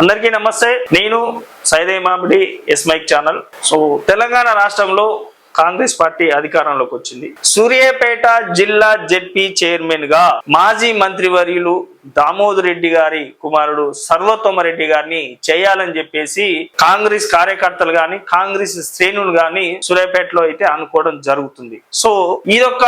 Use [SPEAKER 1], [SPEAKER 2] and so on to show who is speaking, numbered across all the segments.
[SPEAKER 1] అందరికీ నమస్తే. నేను Saide Mamidi S Mike channel. So Telangana రాష్ట్రంలో కాంగ్రెస్ పార్టీ అధికారంలోకి వచ్చింది. సూర్యాపేట జిల్లా జెడ్పీ చైర్మన్గా మాజీ మంత్రివర్యులు దామోదర్ రెడ్డి గారి కుమారుడు సర్వోత్తమ గారిని చేయాలని చెప్పేసి కాంగ్రెస్ కార్యకర్తలు గాని కాంగ్రెస్ శ్రేణులు గాని సూర్యాపేటలో అయితే అనుకోవడం జరుగుతుంది. సో ఇదొక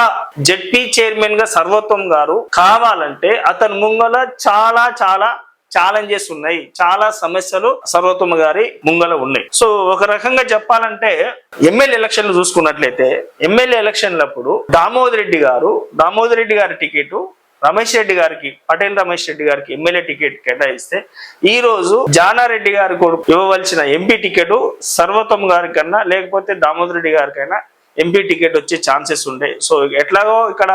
[SPEAKER 1] జెడ్పీ చైర్మన్గా సర్వోత్తమ్ గారు కావాలంటే అతని ముంగల చాలా చాలా ఛాలెంజెస్ ఉన్నాయి. చాలా సమస్యలు సర్వోత్తమ గారి ముంగల ఉన్నాయి. సో ఒక రకంగా చెప్పాలంటే ఎమ్మెల్యే ఎలక్షన్లు చూసుకున్నట్లయితే ఎమ్మెల్యే ఎలక్షన్లప్పుడు దామోదర్ రెడ్డి గారు దామోదర్ రెడ్డి గారి టికెట్ రమేష్ రెడ్డి గారికి పటేల్ రమేష్ రెడ్డి గారికి ఎమ్మెల్యే టికెట్ కేటాయిస్తే ఈ రోజు జానారెడ్డి గారి కొడుకు ఇవ్వవలసిన ఎంపీ టికెట్ సర్వోత్తమ్ గారి కన్నా లేకపోతే దామోదర్ రెడ్డి గారికైనా ఎంపీ టికెట్ వచ్చే ఛాన్సెస్ ఉండే. సో ఎట్లాగో ఇక్కడ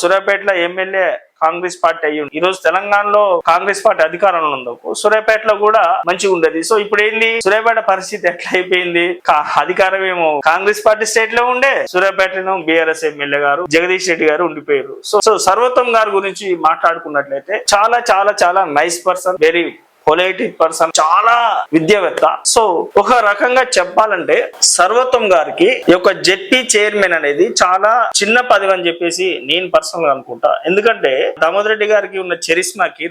[SPEAKER 1] సూర్యాపేటలో ఎమ్మెల్యే కాంగ్రెస్ పార్టీ అయ్యి ఈ రోజు తెలంగాణలో కాంగ్రెస్ పార్టీ అధికారంలో ఉండవు సూర్యాపేటలో కూడా మంచిగా ఉండేది. సో ఇప్పుడు ఏంది? సూర్యాపేట పరిస్థితి ఎట్లా అయిపోయింది? అధికారం ఏమో కాంగ్రెస్ పార్టీ స్టేట్లో ఉండే సూర్యాపేటలో బీఆర్ఎస్ ఎమ్మెల్యే గారు జగదీష్ రెడ్డి గారు ఉండిపోయారు. సో సో సర్వోత్తమ్ గారి గురించి మాట్లాడుకున్నట్లయితే చాలా చాలా చాలా nice person very politic person చాలా విద్యావేత్త. సో ఒక రకంగా చెప్పాలంటే సర్వత్వం గారికి యొక్క జెడ్పీ చైర్మన్ అనేది చాలా చిన్న పదవి అని చెప్పేసి నేను పర్సనల్గా అనుకుంటా. ఎందుకంటే దామోదర్ రెడ్డి గారికి ఉన్న చరిస్మాకి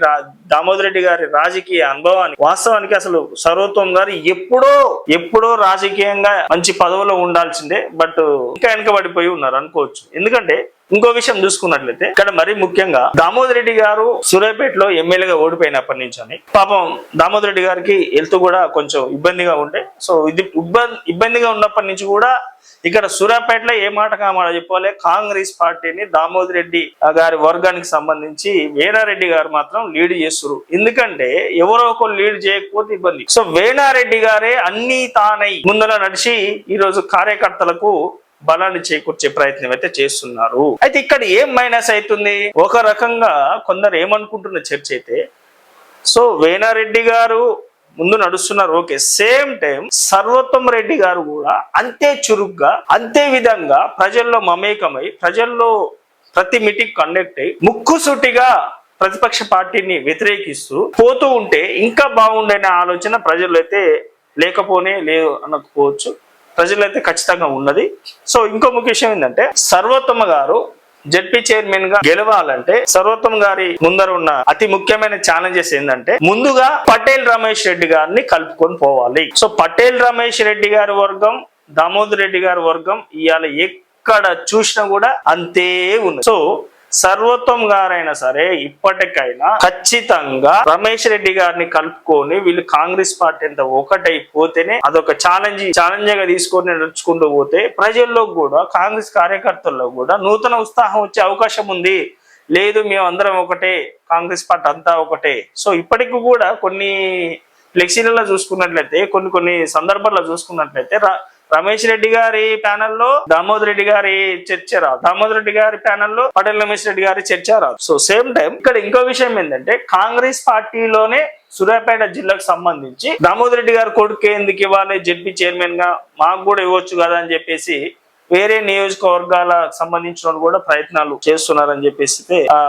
[SPEAKER 1] దామోదర్ రెడ్డి గారి రాజకీయ అనుభవానికి వాస్తవానికి అసలు సర్వత్వం గారు ఎప్పుడో ఎప్పుడో రాజకీయంగా మంచి పదవిలో ఉండాల్సిందే బట్ ఇంకా వెనకబడిపోయి ఉన్నారు అనుకోవచ్చు. ఎందుకంటే ఇంకో విషయం చూసుకున్నట్లయితే ఇక్కడ మరీ ముఖ్యంగా దామోదర్ రెడ్డి గారు సూర్యాపేటలో ఎమ్మెల్యేగా ఓడిపోయినప్పటి నుంచి అని. పాపం దామోదర్ రెడ్డి గారికి హెల్త్ కూడా కొంచెం ఇబ్బందిగా ఉండే. సో ఇది ఇబ్బంది ఇబ్బందిగా ఉన్నప్పటి నుంచి కూడా ఇక్కడ సూర్యాపేటలో ఏ మాట కామాట చెప్పాలి? కాంగ్రెస్ పార్టీని దామోదర్ రెడ్డి గారి వర్గానికి సంబంధించి వేణారెడ్డి గారు మాత్రం లీడ్ చేస్తున్నారు ఎందుకంటే ఎవరో ఒకరు లీడ్ చేయకపోతే ఇబ్బంది. సో వేణారెడ్డి గారే అన్ని తానై ముందర నడిచి ఈ రోజు కార్యకర్తలకు బలాన్ని చేకూర్చే ప్రయత్నం అయితే చేస్తున్నారు. అయితే ఇక్కడ ఏం మైనస్ అవుతుంది? ఒక రకంగా కొందరు ఏమనుకుంటున్న చర్చ అయితే సో వేణారెడ్డి గారు ముందు నడుస్తున్నారు. Okay same time Sarvottama Reddy గారు కూడా అంతే చురుగ్గా అంతే విధంగా ప్రజల్లో మమేకమై ప్రజల్లో ప్రతి మీటింగ్ కండక్ట్ అయ్యి ముక్కుసూటిగా ప్రతిపక్ష పార్టీని వ్యతిరేకిస్తూ పోతూ ఉంటే ఇంకా బాగుండనే ఆలోచన ప్రజల్లో అయితే లేకపోనే లేదు అనకపోవచ్చు. ప్రజలైతే ఖచ్చితంగా ఉన్నది. సో ఇంకో ముఖ్య విషయం ఏంటంటే సర్వోత్తమ గారు జడ్పీ చైర్మన్గా గెలవాలంటే సర్వోత్తమ్ గారి ముందర ఉన్న అతి ముఖ్యమైన ఛాలెంజెస్ ఏంటంటే ముందుగా పటేల్ రమేష్ రెడ్డి గారిని కలుపుకొని పోవాలి. సో పటేల్ రమేష్ రెడ్డి గారి వర్గం దామోదర్ రెడ్డి గారి వర్గం ఇవాళ ఎక్కడ చూసినా కూడా అంతే ఉంది సో సర్వోత్తమ్ గారైనా సరే ఇప్పటికైనా ఖచ్చితంగా రమేష్ రెడ్డి గారిని కలుపుకొని వీళ్ళు కాంగ్రెస్ పార్టీ అంతా ఒకటైపోతేనే అదొక ఛాలెంజ్ ఛాలెంజ్గా తీసుకొని నడుచుకుంటూ పోతే ప్రజల్లో కూడా కాంగ్రెస్ కార్యకర్తల్లో కూడా నూతన ఉత్సాహం వచ్చే అవకాశం ఉంది. లేదు మేము అందరం ఒకటే కాంగ్రెస్ పార్టీ అంతా ఒకటే. సో ఇప్పటికి కూడా కొన్ని ఫ్లెక్సీలలో చూసుకున్నట్లయితే కొన్ని కొన్ని సందర్భాల్లో చూసుకున్నట్లయితే రమేష్ రెడ్డి గారి ప్యానెల్లో దామోదర్ రెడ్డి గారి చర్చ రాదు. దామోదర్ రెడ్డి గారి ప్యానెల్లో పటేల్ రమేష్ రెడ్డి గారి చర్చ రాదు. సో సేమ్ టైం ఇక్కడ ఇంకో విషయం ఏంటంటే కాంగ్రెస్ పార్టీలోనే సూర్యాపేట జిల్లాకు సంబంధించి దామోదర్ రెడ్డి గారి కొడుకు ఎందుకు ఇవ్వాలి? జడ్పీ చైర్మన్గా మాకు కూడా ఇవ్వచ్చు కదా అని చెప్పేసి వేరే నియోజకవర్గాల సంబంధించిన కూడా ప్రయత్నాలు చేస్తున్నారని చెప్పేసి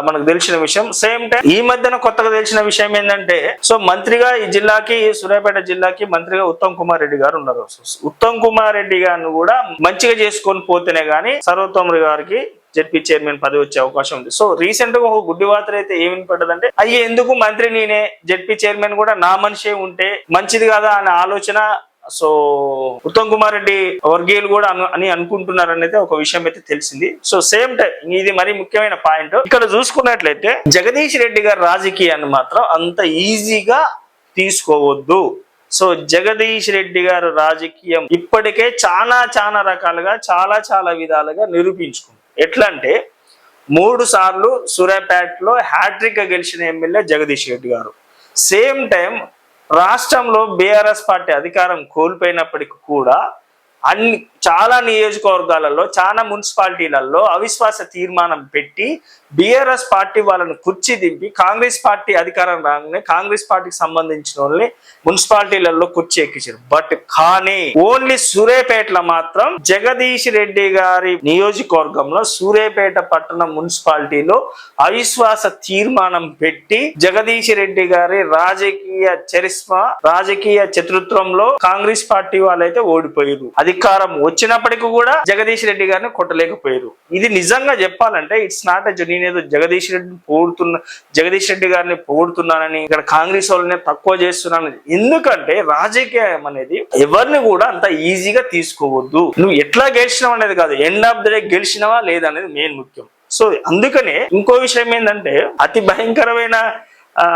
[SPEAKER 1] మనకు తెలిసిన విషయం. సేమ్ టైం ఈ మధ్యన కొత్తగా తెలిసిన విషయం ఏంటంటే సో మంత్రిగా ఈ జిల్లాకి సూర్యాపేట జిల్లాకి మంత్రిగా ఉత్తమ్ కుమార్ రెడ్డి గారు ఉన్నారు. సో ఉత్తమ్ కుమార్ రెడ్డి గారిని కూడా మంచిగా చేసుకొని పోతేనే గానీ సర్వోత్తమ గారికి జడ్పీ చైర్మన్ పదవి వచ్చే అవకాశం ఉంది. సో రీసెంట్గా ఒక గుడ్డి వార్త అయితే ఏమి పడ్డదంటే అయ్యే ఎందుకు మంత్రి నేనే జడ్పీ చైర్మన్ కూడా నా మనిషే ఉంటే మంచిది కదా అనే ఆలోచన సో ఉత్తమ్ కుమార్ రెడ్డి వర్గీయులు కూడా అని అనుకుంటున్నారనేది ఒక విషయం అయితే తెలిసింది. సో సేమ్ టైం ఇది మరి ముఖ్యమైన పాయింట్. ఇక్కడ చూసుకున్నట్లయితే జగదీష్ రెడ్డి గారి రాజకీయాన్ని మాత్రం అంత ఈజీగా తీసుకోవద్దు. సో జగదీష్ రెడ్డి గారు రాజకీయం ఇప్పటికే చాలా చాలా రకాలుగా చాలా చాలా విధాలుగా నిరూపించుకుంది. ఎట్లా అంటే మూడు సార్లు సూర్యాపేటలో హ్యాట్రిక్ గెలిచిన ఎమ్మెల్యే జగదీష్ రెడ్డి గారు. సేమ్ టైం రాష్ట్రంలో బీఆర్ఎస్ పార్టీ అధికారం కోల్పోయినప్పటికీ కూడా అన్ని చాలా నియోజకవర్గాలలో చాలా మున్సిపాలిటీలలో అవిశ్వాస తీర్మానం పెట్టి బిఆర్ఎస్ పార్టీ వాళ్ళను కుర్చీ దింపి కాంగ్రెస్ పార్టీ అధికారం రాగానే కాంగ్రెస్ పార్టీకి సంబంధించిన వాళ్ళని మున్సిపాలిటీలలో కుర్చీ ఎక్కించారు. బట్ కానీ ఓన్లీ సూర్యాపేటలో మాత్రం జగదీష్ రెడ్డి గారి నియోజకవర్గంలో సూర్యాపేట పట్టణ మున్సిపాలిటీలో అవిశ్వాస తీర్మానం పెట్టి జగదీష్ రెడ్డి గారి రాజకీయ చరిస్మా రాజకీయ చతురత్వంలో కాంగ్రెస్ పార్టీ వాళ్ళైతే ఓడిపోయారు. అధికారం వచ్చినప్పటికీ కూడా జగదీష్ రెడ్డి గారిని కొట్టలేకపోయారు. ఇది నిజంగా చెప్పాలంటే ఇట్స్ నాట్ నేనేదో జగదీష్ రెడ్డిని పోడుతున్నా జగదీష్ రెడ్డి గారిని పోడుతున్నానని ఇక్కడ కాంగ్రెస్ వాళ్ళని తక్కువ చేస్తున్నాను ఎందుకంటే రాజకీయం అనేది ఎవరిని కూడా అంత ఈజీగా తీసుకోవద్దు. నువ్వు ఎట్లా గెలిచినావు అనేది కాదు ఎండ్ ఆఫ్ ద డే గెలిచినవా లేదనేది మెయిన్ ముఖ్యం. సో అందుకనే ఇంకో విషయం ఏంటంటే అతి భయంకరమైన ఆ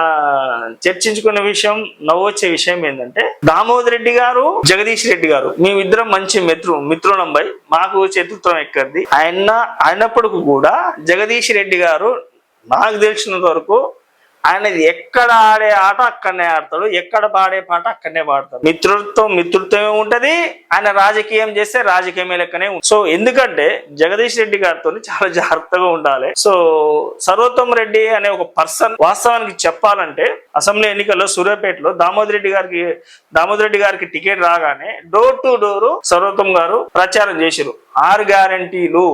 [SPEAKER 1] చర్చించుకునే విషయం నవ్వొచ్చే విషయం ఏంటంటే దామోదర్ రెడ్డి గారు జగదీష్ రెడ్డి గారు మేమిద్దరం మంచి మిత్రు మిత్రులంబై మాకు చతుర్థం ఎక్కడిది? ఆయన అయినప్పటికీ కూడా జగదీష్ రెడ్డి గారు నాకు తెలిసినంత వరకు ఆయనది ఎక్కడ ఆడే ఆట అక్కడనే ఆడతాడు ఎక్కడ పాడే పాట అక్కడనే పాడతాడు. మిత్రులతో మిత్రులతోనే ఉంటది ఆయన రాజకీయం చేస్తే రాజకీయమే లెక్కనే సో ఎందుకంటే జగదీష్ రెడ్డి గారితో చాలా జాగ్రత్తగా ఉండాలి. సో సర్వోత్తమ్ రెడ్డి అనే ఒక పర్సన్ వాస్తవానికి చెప్పాలంటే అసెంబ్లీ ఎన్నికల్లో సూర్యాపేటలో దామోదర్ రెడ్డి గారికి దామోదర్ రెడ్డి గారికి టికెట్ రాగానే డోర్ టు డోర్ సర్వోత్తమ్ గారు ప్రచారం చేశారు ఆరు గ్యారంటీలు.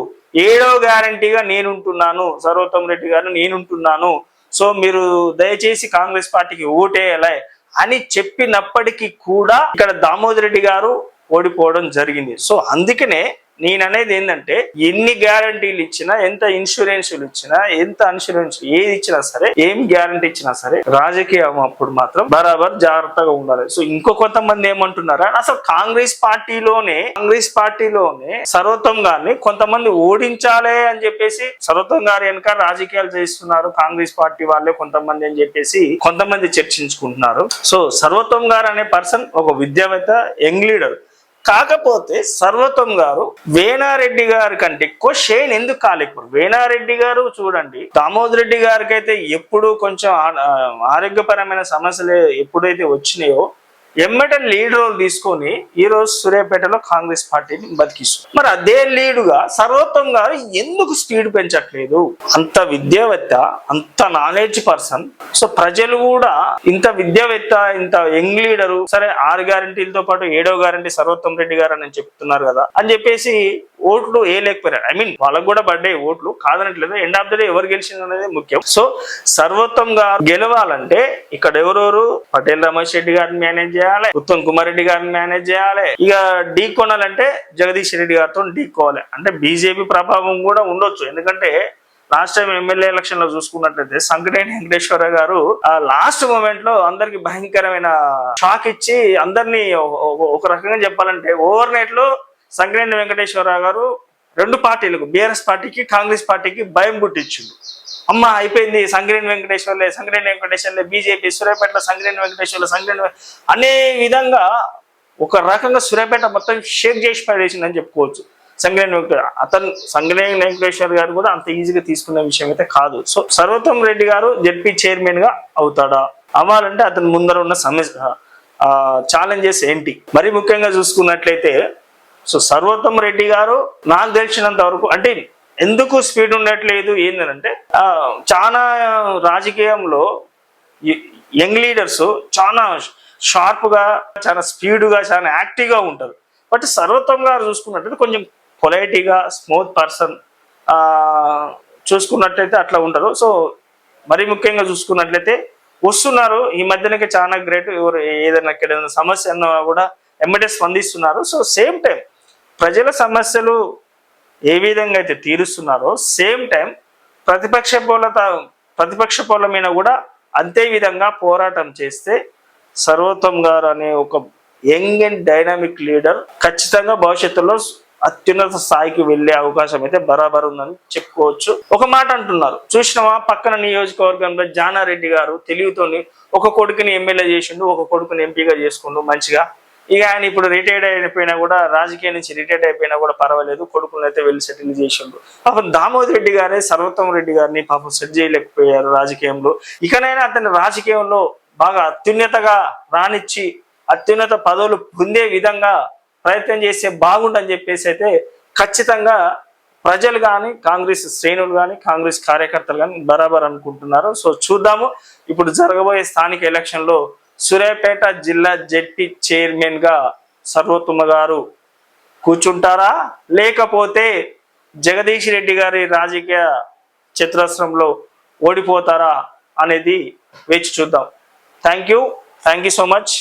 [SPEAKER 1] ఏడో గ్యారంటీగా నేనుంటున్నాను. సర్వోత్తమ్ రెడ్డి గారు నేనుంటున్నాను. సో మీరు దయచేసి కాంగ్రెస్ పార్టీకి ఓటేయాలి అని చెప్పినప్పటికీ కూడా ఇక్కడ దామోదర్ రెడ్డి గారు ఓడిపోవడం జరిగింది. సో అందుకనే నేను అనేది ఏంటంటే ఎన్ని గ్యారంటీలు ఇచ్చినా ఎంత ఇన్సూరెన్సులు ఇచ్చినా ఎంత ఇన్సూరెన్స్ ఏది ఇచ్చినా సరే ఏం గ్యారంటీ ఇచ్చినా సరే రాజకీయం అప్పుడు మాత్రం బరాబర్ జాగ్రత్తగా ఉండాలి. సో ఇంకో కొంతమంది ఏమంటున్నారా? అసలు కాంగ్రెస్ పార్టీలోనే కాంగ్రెస్ పార్టీలోనే సర్వతం గారిని కొంతమంది ఓడించాలి అని చెప్పేసి సర్వతం గారి వెనక రాజకీయాలు చేస్తున్నారు కాంగ్రెస్ పార్టీ వాళ్ళే కొంతమంది అని చెప్పేసి కొంతమంది చర్చించుకుంటున్నారు. సో సర్వతం గారు అనే పర్సన్ ఒక విద్యావేత్త యంగ్ లీడర్. కాకపోతే సర్వతం గారు వేణారెడ్డి గారి కంటే ఎక్కువ షేన్ ఎందుకు కాలేకపోరు వేణారెడ్డి గారు చూడండి దామోదర్ రెడ్డి గారికి అయితే ఎప్పుడు కొంచెం ఆరోగ్యపరమైన సమస్యలు ఎప్పుడైతే వచ్చినాయో ఎమ్మటే లీడ్ రోల్ తీసుకొని ఈ రోజు సూర్యాపేటలో కాంగ్రెస్ పార్టీని బతికిస్తుంది మరి అదే లీడుగా సర్వోత్తం గారు ఎందుకు స్పీడ్ పెంచట్లేదు? అంత విద్యావేత్త అంత నాలెడ్జ్ పర్సన్ సో ప్రజలు కూడా ఇంత విద్యావేత్త ఇంత యంగ్ లీడరు సరే ఆరు గ్యారంటీలతో పాటు ఏడో గ్యారంటీ సర్వోత్తం రెడ్డి గారు అని చెప్తున్నారు కదా అని చెప్పేసి ఓట్లు వేయలేకపోయారు. ఐ మీన్ వాళ్ళకు కూడా పడ్డాయి ఓట్లు కాదనట్లేదు. ఎండ్ ఆఫ్ ద డే ఎవరు గెలిచింది అనేది ముఖ్యం. సో సర్వోత్తం గారు గెలవాలంటే ఇక్కడ ఎవరెవరు? పటేల్ రమేష్ రెడ్డి గారిని మేనేజ్ చేయాలి. ఉత్తమ్ కుమార్ రెడ్డి గారిని మేనేజ్ చేయాలి. ఇక ఢీ కొనాలంటే జగదీష్ రెడ్డి గారితో ఢీకోవాలి అంటే బీజేపీ ప్రభావం కూడా ఉండొచ్చు. ఎందుకంటే లాస్ట్ టైం ఎమ్మెల్యే ఎలక్షన్లో చూసుకున్నట్లయితే సంకటేని వెంకటేశ్వర గారు ఆ లాస్ట్ మూమెంట్లో అందరికి భయంకరమైన షాక్ ఇచ్చి అందరినీ ఒక- రకంగా చెప్పాలంటే ఓవర్ నైట్లో సంకటేని వెంకటేశ్వరరావు గారు రెండు పార్టీలకు బీఆర్ఎస్ పార్టీకి కాంగ్రెస్ పార్టీకి భయం పుట్టించిండు. అమ్మ అయిపోయింది. సంగిరేణి వెంకటేశ్వర్లే సంగిరేణి వెంకటేశ్వర్లే బీజేపీ సూర్యాపేట సంగిరేణి వెంకటేశ్వర్ల సంగిరేణి అనే విధంగా ఒక రకంగా సూర్యాపేట మొత్తం షేక్ చేసి పడేసిందని చెప్పుకోవచ్చు. సంగిరేణి వెంకట అతను సంగిరేణి వెంకటేశ్వర్ గారు కూడా అంత ఈజీగా తీసుకున్న విషయం అయితే కాదు. సో సర్వతం రెడ్డి గారు జడ్పీ చైర్మన్గా అవుతాడా? అవ్వాలంటే అతని ముందర ఉన్న సమస్య ఛాలెంజెస్ ఏంటి? మరి ముఖ్యంగా చూసుకున్నట్లయితే సో సర్వోత్తమ్ రెడ్డి గారు నాకు తెలిసినంత వరకు అంటే ఎందుకు స్పీడ్ ఉండట్లేదు? ఏంటంటే చాలా రాజకీయంలో యంగ్ లీడర్స్ చాలా షార్ప్గా చాలా స్పీడ్గా చాలా యాక్టివ్గా ఉంటారు. బట్ సర్వోత్తమ్ గారు చూసుకున్నట్లయితే కొంచెం పొలైటీగా స్మూత్ పర్సన్ చూసుకున్నట్లయితే అట్లా ఉంటారు. సో మరి ముఖ్యంగా చూసుకున్నట్లయితే వస్తున్నారు. ఈ మధ్యనకి చాలా గ్రేట్ ఎవరు ఏదైనా ఇక్కడ సమస్య అన్నా కూడా ఎమ్మటే స్పందిస్తున్నారు. సో సేమ్ టైం ప్రజల సమస్యలు ఏ విధంగా అయితే తీరుస్తున్నారో సేమ్ టైం ప్రతిపక్ష పోలత ప్రతిపక్ష పోల మీద కూడా అంతే విధంగా పోరాటం చేస్తే సర్వోత్తమ్ గారు అనే ఒక యంగ్ అండ్ డైనామిక్ లీడర్ ఖచ్చితంగా భవిష్యత్తులో అత్యున్నత స్థాయికి వెళ్ళే అవకాశం అయితే బరాబర్ ఉందని చెప్పుకోవచ్చు. ఒక మాట అంటున్నారు. చూసినావా? పక్కన నియోజకవర్గంలో జానారెడ్డి గారు తెలివితోని ఒక కొడుకుని ఎమ్మెల్యే చేసిండు ఒక కొడుకుని ఎంపీగా చేసుకుండు మంచిగా ఇక ఆయన ఇప్పుడు రిటైర్డ్ అయిపోయినా కూడా రాజకీయం నుంచి రిటైర్డ్ అయిపోయినా కూడా పర్వాలేదు. కొడుకులను అయితే వెళ్ళి సెటిల్ చేసిండు. పాపం దామోదర్ రెడ్డి గారే సర్వోత్తమ రెడ్డి గారిని పాపం సెట్ చేయలేకపోయారు రాజకీయంలో. ఇకనైనా అతని రాజకీయంలో బాగా అత్యున్నతగా రానిచ్చి అత్యున్నత పదవులు పొందే విధంగా ప్రయత్నం చేస్తే బాగుండని చెప్పేసి అయితే ఖచ్చితంగా ప్రజలు కానీ కాంగ్రెస్ శ్రేణులు కానీ కాంగ్రెస్ కార్యకర్తలు కానీ బరాబర్ అనుకుంటున్నారు. సో చూద్దాము. ఇప్పుడు జరగబోయే స్థానిక ఎలక్షన్లో సూర్యాపేట జిల్లా జెడ్పీ చైర్మన్గా సర్వోత్తమ గారు కూర్చుంటారా? లేకపోతే జగదీష్ రెడ్డి గారి రాజకీయ చతురస్రంలో ఓడిపోతారా అనేది వేచి చూద్దాం. Thank you thank you so much